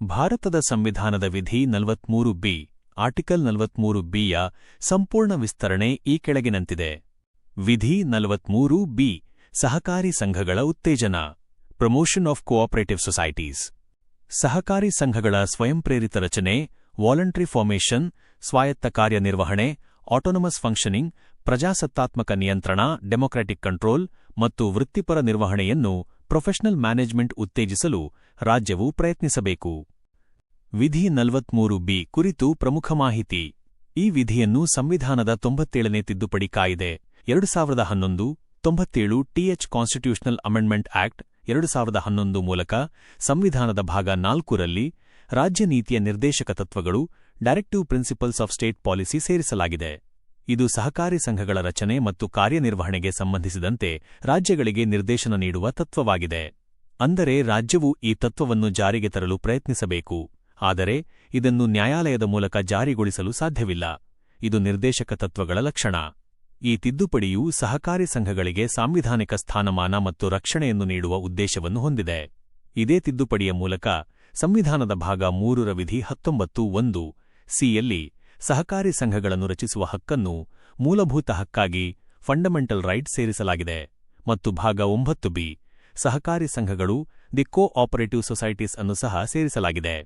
ಭಾರತದ ಸಂವಿಧಾನದ ವಿಧಿ ನಲವತ್ಮೂರು ಬಿ, ಆರ್ಟಿಕಲ್ ನಲವತ್ಮೂರು ಬಿಯ ಸಂಪೂರ್ಣ ವಿಸ್ತರಣೆ ಈ ಕೆಳಗಿನಂತಿದೆ. ವಿಧಿ ನಲವತ್ಮೂರು ಬಿ, ಸಹಕಾರಿ ಸಂಘಗಳ ಉತ್ತೇಜನ, ಪ್ರಮೋಷನ್ ಆಫ್ ಕೋಆಪರೇಟಿವ್ ಸೊಸೈಟೀಸ್. ಸಹಕಾರಿ ಸಂಘಗಳ ಸ್ವಯಂಪ್ರೇರಿತ ರಚನೆ, ವಾಲಂಟ್ರಿ ಫಾರ್ಮೇಷನ್, ಸ್ವಾಯತ್ತ ಕಾರ್ಯನಿರ್ವಹಣೆ, ಆಟೋನಮಸ್ ಫಂಕ್ಷನಿಂಗ್, ಪ್ರಜಾಸತ್ತಾತ್ಮಕ ನಿಯಂತ್ರಣ, ಡೆಮೊಕ್ರಾಟಿಕ್ ಕಂಟ್ರೋಲ್ ಮತ್ತು ವೃತ್ತಿಪರ ನಿರ್ವಹಣೆಯನ್ನು ಪ್ರೊಫೆಷನಲ್ ಮ್ಯಾನೇಜ್ಮೆಂಟ್ ಉತ್ತೇಜಿಸಲು ರಾಜ್ಯವು ಪ್ರಯತ್ನಿಸಬೇಕು. ವಿಧಿ ನಲವತ್ಮೂರು ಬಿ ಕುರಿತು ಪ್ರಮುಖ ಮಾಹಿತಿ. ಈ ವಿಧಿಯನ್ನು ಸಂವಿಧಾನದ ತೊಂಬತ್ತೇಳನೇ ತಿದ್ದುಪಡಿ ಕಾಯಿದೆ. ಎರಡು ಸಾವಿರದ ಹನ್ನೊಂದು ತೊಂಬತ್ತೇಳು ಟಿಎಚ್ ಕಾನ್ಸ್ಟಿಟ್ಯೂಷನಲ್ ಅಮೆಂಡ್ಮೆಂಟ್ ಆಕ್ಟ್ ಎರಡು ಸಾವಿರದ ಹನ್ನೊಂದು ಮೂಲಕ ಸಂವಿಧಾನದ ಭಾಗ ನಾಲ್ಕರಲ್ಲಿ ರಾಜ್ಯ ನೀತಿಯ ನಿರ್ದೇಶಕ ತತ್ವಗಳು, directive principles of state policy ಸೇರಿಸಲಾಗಿದೆ. ಇದು ಸಹಕಾರಿ ಸಂಘಗಳ ರಚನೆ ಮತ್ತು ಕಾರ್ಯನಿರ್ವಹಣೆಗೆ ಸಂಬಂಧಿಸಿದಂತೆ ರಾಜ್ಯಗಳಿಗೆ ನಿರ್ದೇಶನ ನೀಡುವ ತತ್ವವಾಗಿದೆ. ಅಂದರೆ ರಾಜ್ಯವು ಈ ತತ್ವವನ್ನು ಜಾರಿಗೆ ತರಲು ಪ್ರಯತ್ನಿಸಬೇಕು. ಆದರೆ ಇದನ್ನು ನ್ಯಾಯಾಲಯದ ಮೂಲಕ ಜಾರಿಗೊಳಿಸಲು ಸಾಧ್ಯವಿಲ್ಲ. ಇದು ನಿರ್ದೇಶಕ ತತ್ವಗಳ ಲಕ್ಷಣ. ಈ ತಿದ್ದುಪಡಿಯು ಸಹಕಾರಿ ಸಂಘಗಳಿಗೆ ಸಾಂವಿಧಾನಿಕ ಸ್ಥಾನಮಾನ ಮತ್ತು ರಕ್ಷಣೆಯನ್ನು ನೀಡುವ ಉದ್ದೇಶವನ್ನು ಹೊಂದಿದೆ. ಇದೇ ತಿದ್ದುಪಡಿಯ ಮೂಲಕ ಸಂವಿಧಾನದ ಭಾಗ ಮೂರರ ವಿಧಿ ಹತ್ತೊಂಬತ್ತು ಒಂದು, ಸಿಯಲ್ಲಿ ಸಹಕಾರಿ ಸಂಘಗಳನ್ನು ರಚಿಸುವ ಹಕ್ಕನ್ನು ಮೂಲಭೂತ ಹಕ್ಕಾಗಿ ಫಂಡಮೆಂಟಲ್ ರೈಟ್ ಸೇರಿಸಲಾಗಿದೆ ಮತ್ತು ಭಾಗ ಒಂಬತ್ತು ಬಿ, ಸಹಕಾರಿ ಸಂಘಗಳು ದಿ ಕೋಆಪರೇಟಿವ್ ಸೊಸೈಟೀಸ್ ಅನ್ನು ಸಹ ಸೇರಿಸಲಾಗಿದೆ.